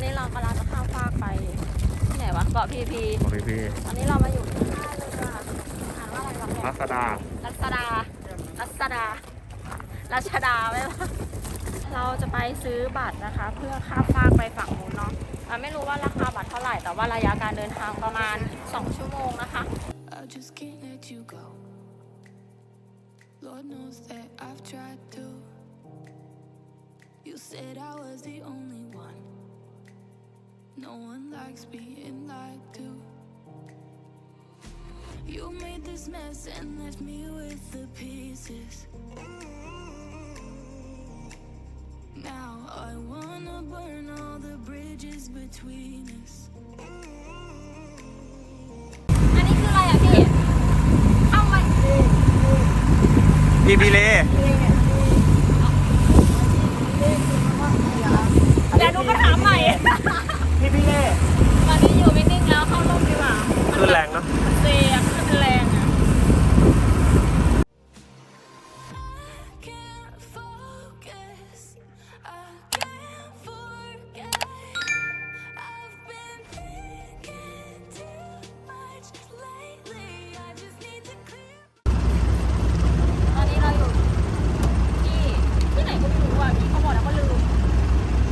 อนนี้เรากำลังจะข้ามฟากไปที่ไหนวะเกาะพีพีโอเคพี่ตอนนี้เรามาอยู่ที่ท่าเรืออ่านว่าอะไรวะเนี่ยรัศดารัชดารัชดารัชดาไหมวะเราจะไปซื้อบัตรนะคะ เพื่อข้ามฟากไปฝั่งนู้นเนาะอะไม่รู้ว่าราคาบัตรเท่าไหร่แต่ว่าระยะการเดินทางประมาณ 2 ชั่วโมงนะคะ I just can't let you go. Lord knows that I've tried to. You said I was the only one. No one likes being lied to. You made this mess and left me with the pieces.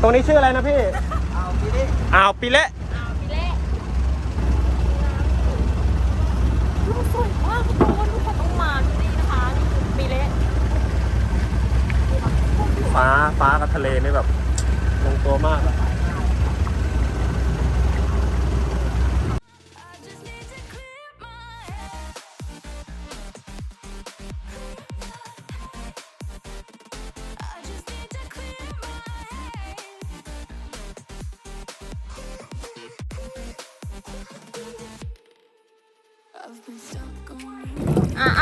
ตรงนี้ชื่ออะไรนะพี่อ่าวปีเละอ่าวปีเละอ้าวพี่เล่รูปสวยมากทุกคนทุกคนต้องมาที่นี่นะคะนี่คือปีเล่ฟ้าฟ้ากับทะเลนี่แบบลงตัวมากอะ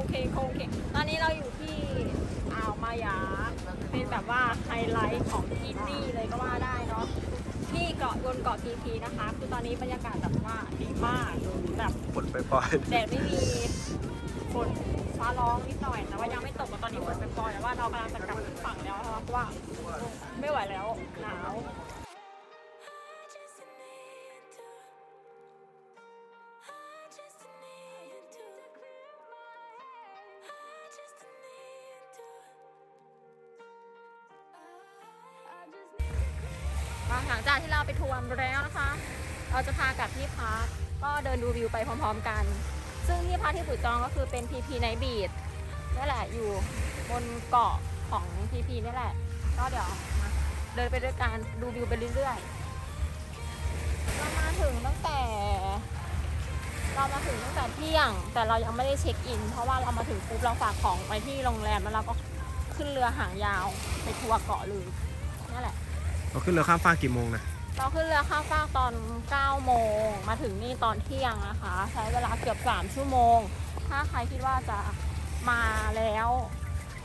งเคงโคงเคงตอนนี้เราอยู่ที่อ่าวมายา เป็นแบบว่าไฮไลท์ของที่นี่เลยก็ว่าได้เนาะที่เกาะบนเกาะพีพีนะคะ คือตอนนี้บรรยากาศแบบว่าดีมากแบบฝนไปปล่อยแดดไม่มีฝนฟ้าร้องนิดหน่อยแต่ว่ายังไม่ตกตอนนี้ฝนเป็นปล่อยๆแต่ว่าเรากำลังจะกลับขึ้นฝั่งแล้วนะคะเพราะว่าไม่ไหวแล้วหนาว หลังจากที่เราไปทัวร์แล้วนะคะ เราจะพากลับที่พักก็เดินดูวิวไปพร้อมๆกัน ซึ่งที่พักที่ปุ๋ยจองก็คือเป็นพีพีไนบีดนี่แหละอยู่บนเกาะของพีพีนี่แหละ ก็เดี๋ยวมาเดินไปด้วยกันดูวิวไปเรื่อยๆเรามาถึงตั้งแต่ เรามาถึงตั้งแต่เที่ยง แต่เรายังไม่ได้เช็คอิน เพราะว่าเรามาถึงปุ๊บเราฝากของไว้ที่โรงแรมแล้วเราก็ขึ้นเรือหางยาวไปทัวร์เกาะเลยนั่นแหละ เราขึ้นเรือข้ามฟากกี่โมงนะเราขึ้นเรือข้ามฟากตอน 9 โมง มาถึงนี่ตอนเที่ยงนะคะ ใช้เวลาเกือบ 3 ชั่วโมง ถ้าใครคิดว่าจะมาแล้ว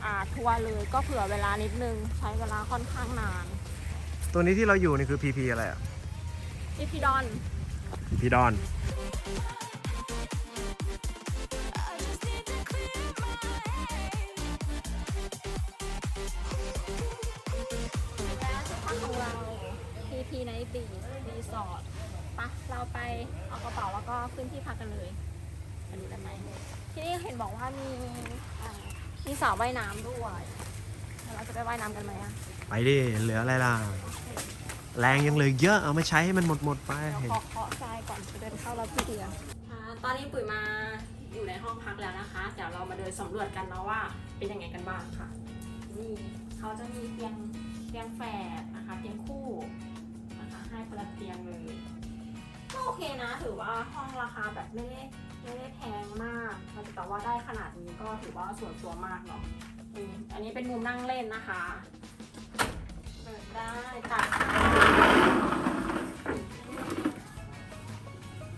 อ่าทัวร์เลยก็เผื่อเวลานิดนึง ใช้เวลาค่อนข้างนาน ตัวนี้ที่เราอยู่นี่คือพีพีอะไรอะอีพีดอนพีดอน PP Night Beach Resort ปะเราไปเอากระเป๋าแล้วก็ขึ้นที่พักกันเลยมาดูกันไหมที่นี่เห็นบอกว่ามีอ่ามีสระว่ายน้ำด้วยเดี๋ยวเราจะไปว่ายน้ำกันไหมอะไปดิ เหลืออะไรล่ะ แรงยังเหลือเยอะ เอามาใช้ให้มันหมดหมดๆไป เดี๋ยวขอเคาะทรายก่อนจะเดินเข้ารับที่เดียวตอนนี้ปุ๋ยมาอยู่ในห้องพักแล้วนะคะ เดี๋ยวเรามาเดินสำรวจกันเนาะว่าเป็นยังไงกันบ้างค่ะ นี่เขาจะมีเตียงเตียงแฝดนะคะเตียงคู่นะคะให้คน ละเตียงเลย ก็โอเคนะ ถือว่าห้องราคาแบบไม่ได้ไม่ได้แพงมาก แต่ว่าได้ขนาดนี้ก็ถือว่าส่วนตัวมากเนาะอันนี้เป็นมุมนั่งเล่นนะคะ เปิดได้ตาก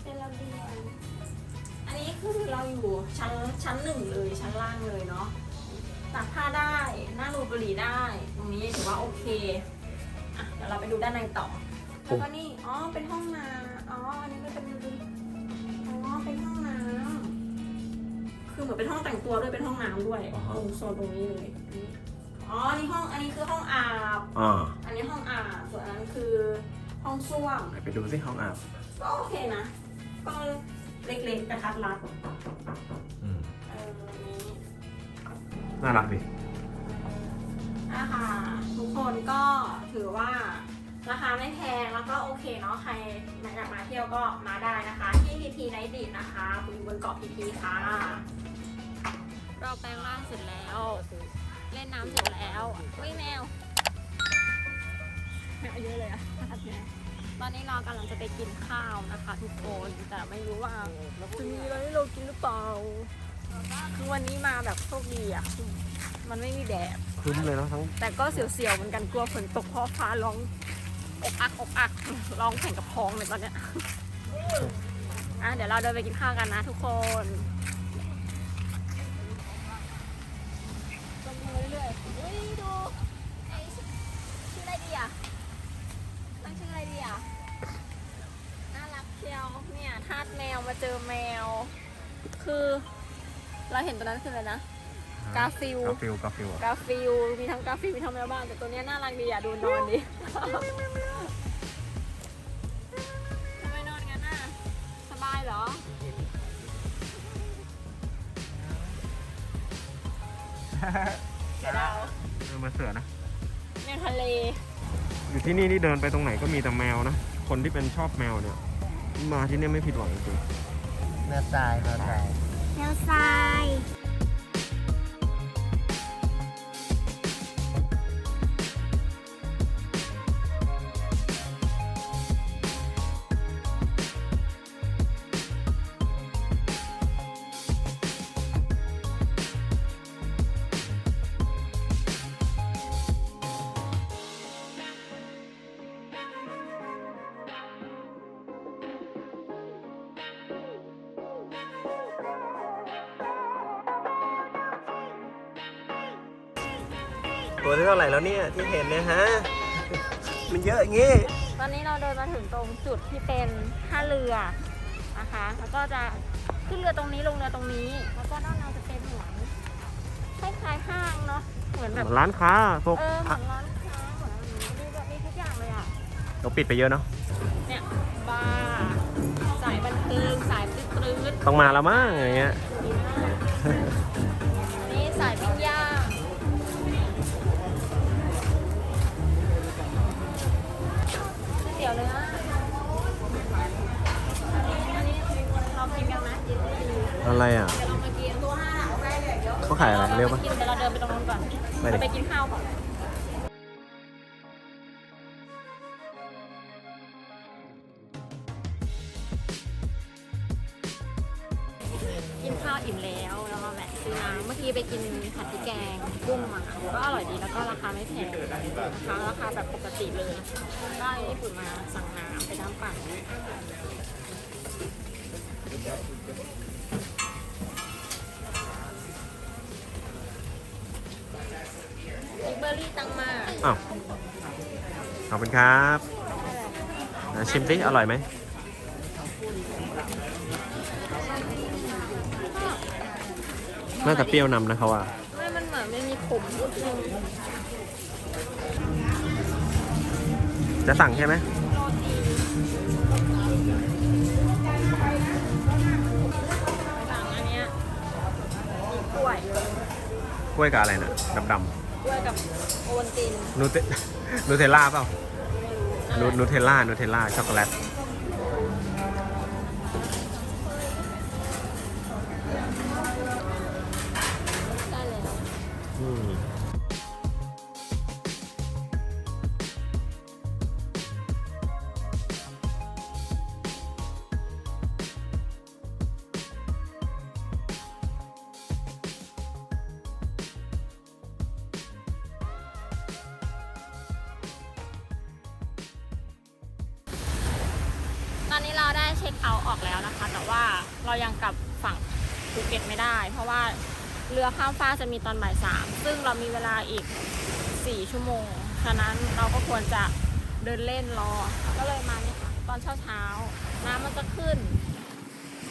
เป็นระเบียงอันนี้คือเราอยู่ชั้นชั้นหนึ่งเลยชั้นล่างเลยเนาะตากผ้าได้นั่งดูบุหรี่ได้ ตรงนี้ถือว่าโอเค อะ เดี๋ยวเราไปดูด้านในต่อ แล้วก็นี่ อ๋อ เป็นห้องน้ำอ๋อ อันนี้ก็เป็นอ๋อ เป็นห้องน้ำคือเหมือนเป็นห้องแต่งตัวด้วย เป็นห้องน้ำด้วยอ๋อตรงโซนตรงนี้เลย อ๋อ นี่ห้อง อันนี้คือห้องอาบ อ่าอันนี้ห้องอาบ ส่วนอันนั้นคือห้องส้วม ไหนไปดูสิห้องอาบก็โอเคนะ ก็เล็กๆกระทัดรัดอืมเออนี้น่ารักดิ อะค่ะ ทุกคนก็ถือว่า ราคาไม่แพงแล้วก็โอเคเนาะใครอยากมาเที่ยวก็มาได้นะคะ ที่พีพีไนท์ดีดนะคะอยู่บนเกาะพีพีค่ะ เราแปลงร่างเสร็จแล้ว เล่นน้ำเสร็จแล้ววิ่งแมวแมวเยอะเลยอะตอนนี้เรากำลังจะไปกินข้าวนะคะ ทุกคนแต่ไม่รู้ว่าจะมีอะไรให้เรากินหรือเปล่าคือวันนี้มาแบบโชคดีอะมันไม่มีแดด ครึ้มเลยเนาะทั้ง แต่ก็เสียวๆเหมือนกันกลัวฝนตกเพราะฟ้าร้อง อกอักอกอักร้องแข่งกับพ้องเลยตอนเนี้ยอะเดี๋ยวเราเดินไปกินข้าวกันนะทุกคนลงมาเรื่อยๆเฮ้ยดูไอชื่ออะไรดีอะตั้งชื่ออะไรดีอะน่ารักเชียวเนี่ยทาสแมวมาเจอแมว คือ เราเห็นตัวนั้นคืออะไรนะ กาฟิลกาฟิลกาฟิลอะกาฟิลมีทั้งกาฟิลมีทั้งแมวบ้านแต่ตัวเนี้ยน่ารักดีอะดูนอนดิทำไมนอนงั้นน่ะสบายเหรอเดี๋ยวเราเออมาเสือนะแมวทะเล อยู่ที่นี่นี่เดินไปตรงไหนก็มีแต่แมวนะ คนที่เป็นชอบแมวเนี่ย มาที่นี่ไม่ผิดหวังจริงแมวทรายแมวทรายแมวทราย แล้วเนี่ยที่เห็นเนี่ยฮะ มันเยอะอย่างงี้ ตอนนี้เราเดินมาถึงตรงจุดที่เป็นท่าเรือนะคะ แล้วก็จะขึ้นเรือตรงนี้ลงเรือตรงนี้ แล้วก็ด้านในจะเป็นเหมือนคล้ายๆห้างเนาะ เหมือนแบบ ร้านค้าพวกเออ เหมือนร้านค้าเหมือนอะไรอย่างนี้มีแบบมีทุกอย่างเลยอะ เราปิดไปเยอะเนาะ เนี่ยบาร์สายบันเทิงสายตื้อตื้อต้องมาแล้วมั้งอย่างเงี้ย ดีมากนี่สายปิ้งย่าง เตี๋ยวเนื้ออันนี้อันนี้เรากินกันไหมอะไรอะเดี๋ยวเรามากินตัวห้าเขาขายอะไรเร็วปะกินเดี๋ยวเราเดินไปตรงนู้นก่อนไปดิเราไปกินข้าวก่อนกินข้าวอิ่มแล้วแล้วมาแวะซื้อน้ำเมื่อกี้ไปกินผัดพริกแกงกุ้งมาก็อร่อยดีแล้วก็ราคาไม่แพงนะคะราคาแบบปกติเลยได้ญี่ ปุ่นมาสั่งน้ำไปน้ำปั่นบิ๊กเบอร์รี่ตังมาอ้าวขอบคุณครับอะชิมสิอร่อยไหมน่าจะเปรี้ยวนำนะเขาว่าไม่มันเหมือนไม่มีขมนิดนึง จะสั่งใช่ไหมโรตีสั่งอันเนี้ยมีกล้วยกล้วยกับอะไรนะดำกล้วยกับโอวัลตินๆนูเทนูเทลล่าเปล่าไม่รู้นูนูเทลล่านูเทลล่าช็อกโกแลต เช็คเอาท์ออกแล้วนะคะ แต่ว่าเรายังกลับฝั่งภูเก็ตไม่ได้ เพราะว่าเรือข้ามฟ้ากจะมีตอนบ่ายสามซึ่งเรามีเวลาอีก 4 ชั่วโมง ฉะนั้นเราก็ควรจะเดินเล่นรอ ก็เลยมาเนี่ยค่ะตอนเช้าเช้าๆน้ำมันจะขึ้น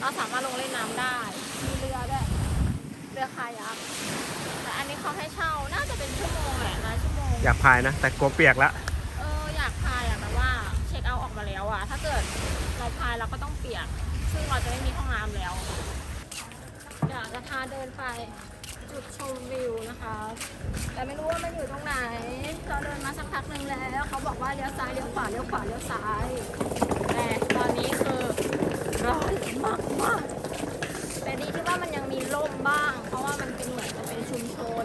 เราสามารถลงเล่นน้ำได้ มีเรือด้วยเรือคายักแต่อันนี้เขาให้เช่าน่าจะเป็นชั่วโมงแหละนะชั่วโมง อยากพายนะ แต่กลัวเปียกละเอออยากพายอะแต่ว่าเช็คเอาท์ออกมาแล้วอะถ้าเกิดเรา พายเราก็ต้องเปียก ซึ่งเราจะไม่มีห้องน้ำแล้วอยากจะพาเดินไปจุดชมวิวนะคะ แต่ไม่รู้ว่ามันอยู่ตรงไหน เราเดินมาสักพักหนึ่งแล้ว เขาบอกว่าเลี้ยวซ้ายเลี้ยวขวาเลี้ยวขวาเลี้ยวซ้าย แต่ตอนนี้คือร้อนมากมากแต่ดีที่ว่ามันยังมีร่มบ้าง เพราะว่ามันเป็นเหมือนจะเป็นชุมชน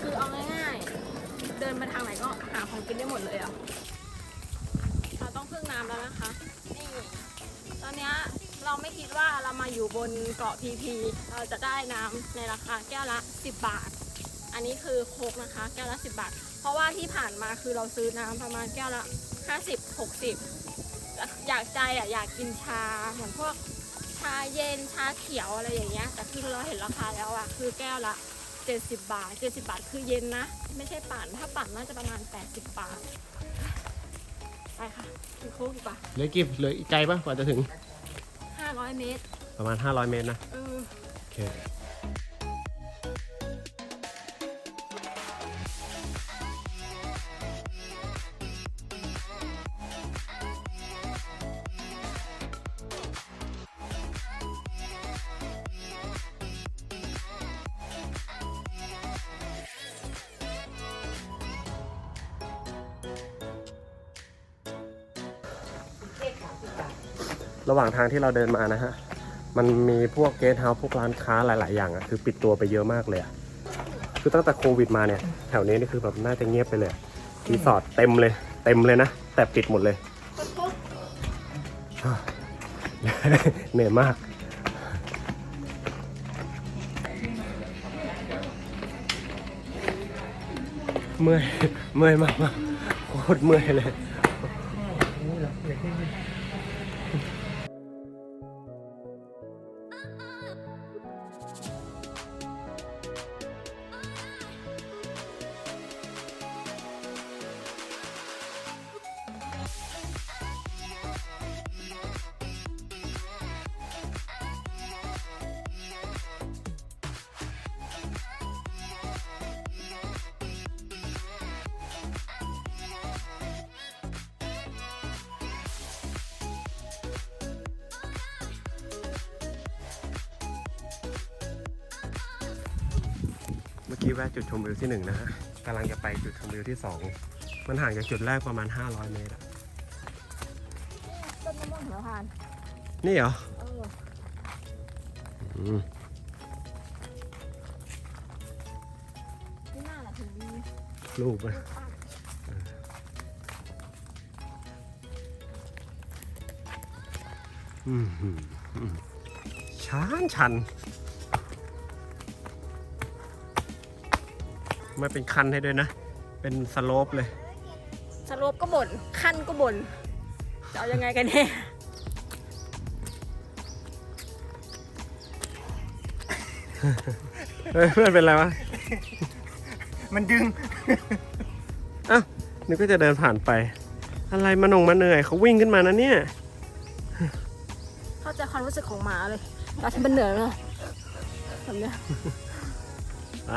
คือเอาง่ายๆ เดินไปทางไหนก็หาของกินได้หมดเลยอะ เราต้องพึ่งน้ำแล้วนะคะ นี่ ตอนเนี้ย เราไม่คิดว่าเรามาอยู่บนเกาะพีพีเราจะได้น้ำในราคาแก้วละ 10 บาท อันนี้คือโคกนะคะ แก้วละ 10 บาท เพราะว่าที่ผ่านมาคือเราซื้อน้ำประมาณแก้วละ 50 60 อยากใจอะอยากกินชาเหมือนพวกชาเย็นชาเขียวอะไรอย่างเงี้ย แต่คือเราเห็นราคาแล้วอะคือแก้วละ 70 บาท 70 บาทคือเย็นนะ ไม่ใช่ปั่นถ้าปั่นน่าจะประมาณ 80 บาท ไปค่ะกินโคกดีกว่าเหลือกี่เหลืออีกไกลปะกว่าจะถึง 500 เมตร ประมาณ 500 เมตรนะ เออ โอเค ระหว่างทางที่เราเดินมานะฮะ มันมีพวกเกสต์เฮาส์พวกร้านค้าหลาย ๆ อย่างอะคือปิดตัวไปเยอะมากเลยอะคือตั้งแต่โควิดมาเนี่ย แถวนี้นี่คือแบบน่าจะเงียบไปเลยรีสอร์ทเต็มเลย เต็มเลยนะ แต่ปิดหมดเลย เหนื่อยมาก เมื่อย เมื่อยมากมากโคตรเมื่อยเลย มื่อกี้แวะจุดชมวิวที่หนึ่งนะฮะกำลังจะไปจุดชมวิวที่สองมันห่างจากจุดแรกประมาณ 500 เมตรอะต้นมะม่วงหิมพานต์นี่เหรอเอออืมที่หน้าแหละถึงมีรูปอะรูปปั้นอืมอืมอืมชันชัน ไม่เป็นคันให้ด้วยนะ เป็นสโลปเลย สโลปก็บ่นขั้นก็บ่นจะเอายังไงกันเนี่ยเฮ้ยเพื่อนเป็นไรวะมันดึง อ้าวนึกก็จะเดินผ่านไป อะไรมาหนงมาเหนื่อยเขาวิ่งขึ้นมานะเนี่ย เข้าใจความรู้สึกของหมาเลยเราที่มันเหนื่อยเลยแบบเนี้ย ไป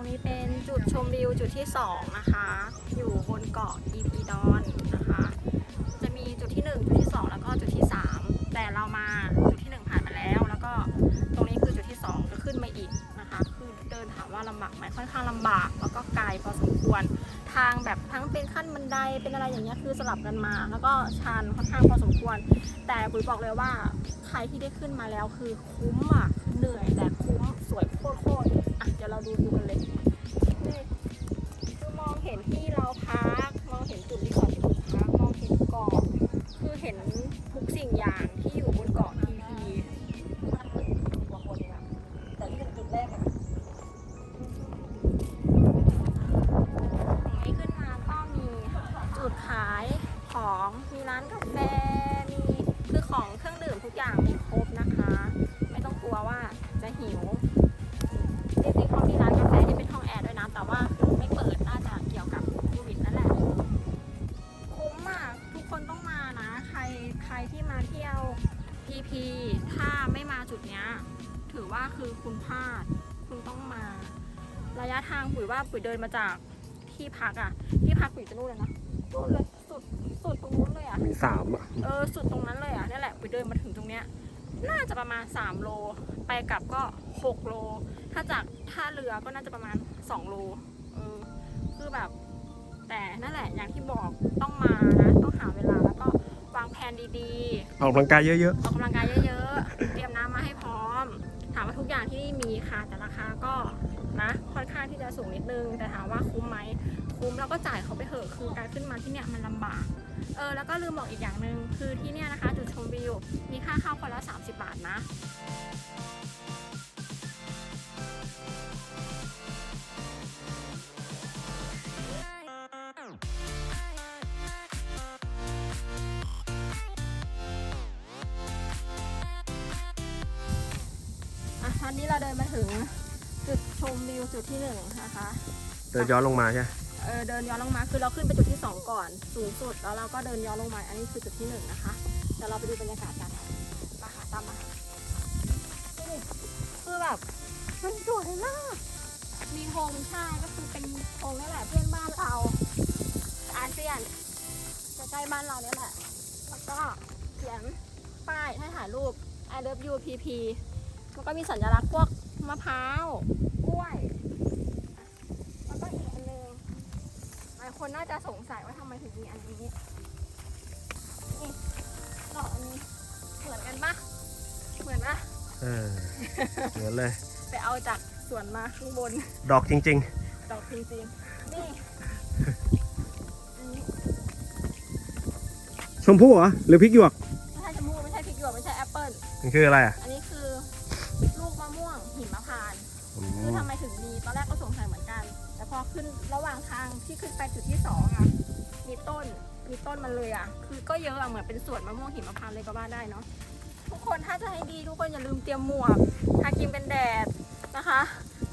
รงนี้เป็นจุดชมวิวจุดที่ 2 นะคะ อยู่บนเกาะ EP ดอนนะคะ จะมีจุดที่ 1 จุดที่ 2 แล้วก็จุดที่ 3 แต่เรามาจุดที่ 1 ผ่านมาแล้ว แล้วก็ตรงนี้คือจุดที่2จะขึ้นมาอีกนะคะ คือเดินถามว่าลำบากไหมค่อนข้างลำบาก แล้วก็ไกลพอสมควร ทางแบบทั้งเป็นขั้นบันไดเป็นอะไรอย่างเงี้ยคือสลับกันมา แล้วก็ชันค่อนข้างพอสมควร แต่ปุ๋ยบอกเลยว่าใครที่ได้ขึ้นมาแล้วคือคุ้มอะเหนื่อยแต่คุ้มสวยโคตรๆ อะย ปุ๋ยว่าปุ๋ยเดินมาจากที่พักอะที่พักปุ๋ยจะนู่นเลยนะนู่นเลยสุดสุดตรงนู้นเลยอะมีสามอะเออสุดตรงนั้นเลยอะนี่แหละไปเดินมาถึงตรงเนี้ย น่าจะประมาณ 3 โล ไปกลับก็ 6 โล ถ้าจากท่าเรือก็น่าจะประมาณ 2 โล เออ คือแบบ แต่นั่นแหละอย่างที่บอกต้องมานะ ต้องหาเวลาแล้วก็วางแผนดีออกกำลังกายเยอะๆ ออกกำลังกายเยอะๆ เตรียมน้ำมาให้พร้อม ถามว่าทุกอย่างที่นี่มีค่ะ แต่ราคาก็ นะค่อนข้างที่จะสูงนิดนึง แต่ถามว่าคุ้มไหมคุ้มแล้วก็จ่ายเขาไปเถอะคือการขึ้นมาที่เนี่ยมันลำบากเออแล้วก็ลืมบอกอีกอย่างหนึ่งคือที่เนี่ยนะคะ จุดชมวิวมีค่าเข้าคนละ 30 บาทนะตอนนี้เราเดินมาถึง จุดชมวิวจุดที่หนึ่งนะคะๆเดินย้อนลงมาใช่ไหมเออเดินย้อนลงมาคือเราขึ้นไปจุดที่2ก่อน สูงสุดแล้วเราก็เดินย้อนลงมา อันนี้คือจุดที่1นะคะเดี๋ยวเราไปดูบรรยากาศกันมาค่ะตามมานี่คือแบบมันสวยมากมีโฮมใช่ก็คือเป็นโฮมนี่แหละเพื่อนบ้านเราอาเซียนจะใกล้บ้านเราเนี่ยแหละแล้วก็เขียนป้ายให้ถ่ายรูป I love you PP แล้วก็มีสัญลักษณ์พวก มะพร้าวกล้วยแล้วก็อีกอันหนึงหลายคนน่าจะสงสัยว่าทำไมถึงมีอันนี้นี่ดอกอันนี้เหมือนกันปะเหมือนปะเออเหมือนเลย ไปเอาจากสวนมาข้างบน ดอกจริง ดอกจริงๆนี่อันนี้ๆ ชมพู่เหรอ หรือพริกหยวก ไม่ใช่จมูกไม่ใช่พริกหยวกไม่ใช่แอปเปิ้ล มันคืออะไรอะ อัน ขึ้นระหว่างทางที่ขึ้นไปจุดที่สองอะมีต้นมีต้นมันเลยอะ คือก็เยอะอะเหมือนเป็นสวนมะม่วงหิมพานต์เลยก็ว่าได้เนาะทุกคนถ้าจะให้ดีทุกคนอย่าลืมเตรียมหมวกทาครีมกันแดดนะคะ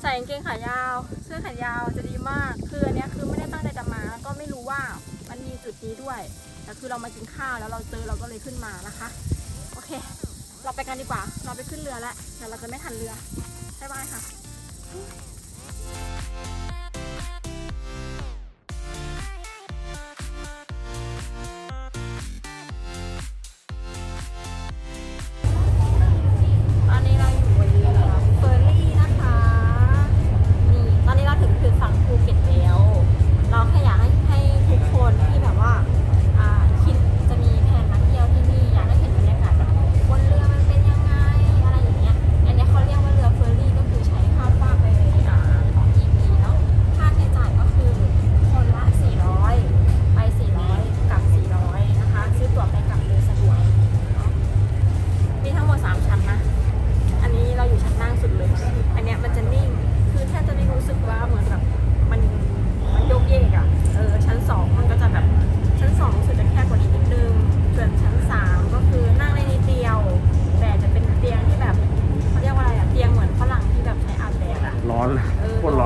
ใส่กางเกงขายาวเสื้อขนยาวจะดีมากคืออันนี้คือไม่ได้ตั้งใจจะมาแล้วก็ไม่รู้ว่ามันมีจุดนี้ด้วยแต่คือเรามากินข้าวแล้วเราเจอเราก็เลยขึ้นมานะคะ โอเค เราไปกันดีกว่า เราไปขึ้นเรือแล้วเดี๋ยวเราจะไม่ทันเรือบ๊ายบายค่ะ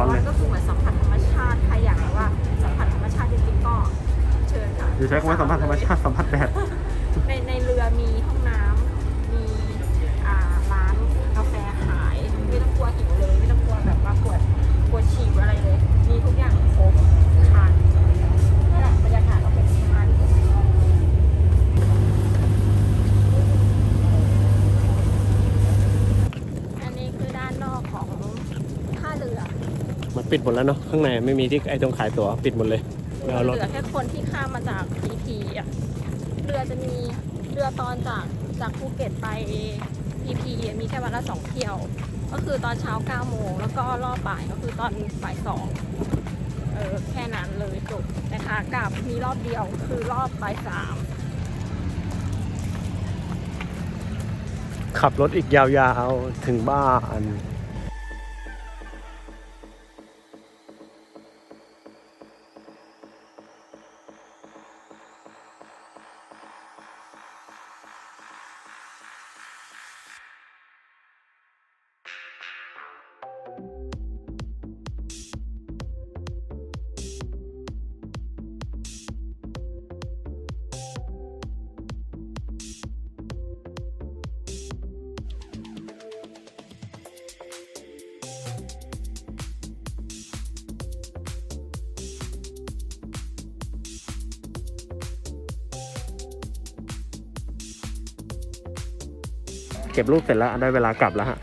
ออโคตรร้อนเลย ก็คือเหมือนสัมผัสธรรมชาติใครอยากแบบว่าสัมผัสธรรมชาติจริงๆก็เชิญค่ะอยู่ใช้คำว่าสัมผัสธรรมชาติสัมผัสแดด ในในเรือมี ปิดหมดแล้วเนาะข้างในไม่มีที่ไอ้ตรงขายตั๋วปิดหมดเลยไม่เอารถเหลือแค่คนที่ข้ามมาจากพีพีอะเรือจะมีเรือตอนจากจากภูเก็ตไปพีพีมีแค่วันละสองเที่ยวแก็คือตอนเช้า9โมงแล้วก็รอบบ่ายก็คือตอนบ่ายสองเออแค่นั้นเลยจบแต่ขากลับมีรอบเดียวคือรอบบ่ายสามขับรถอีกยาวๆถึงบ้าน เก็บรูปเสร็จแล้วได้เวลากลับแล้วฮะ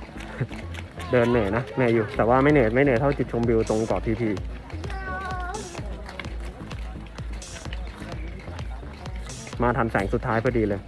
เดินเหนื่อยนะเหนื่อยอยู่ แต่ว่าไม่เหนื่อยไม่เหนื่อยเท่าจุดชมวิวตรงเกาะพีพีมาทันแสงสุดท้ายพอดีเลย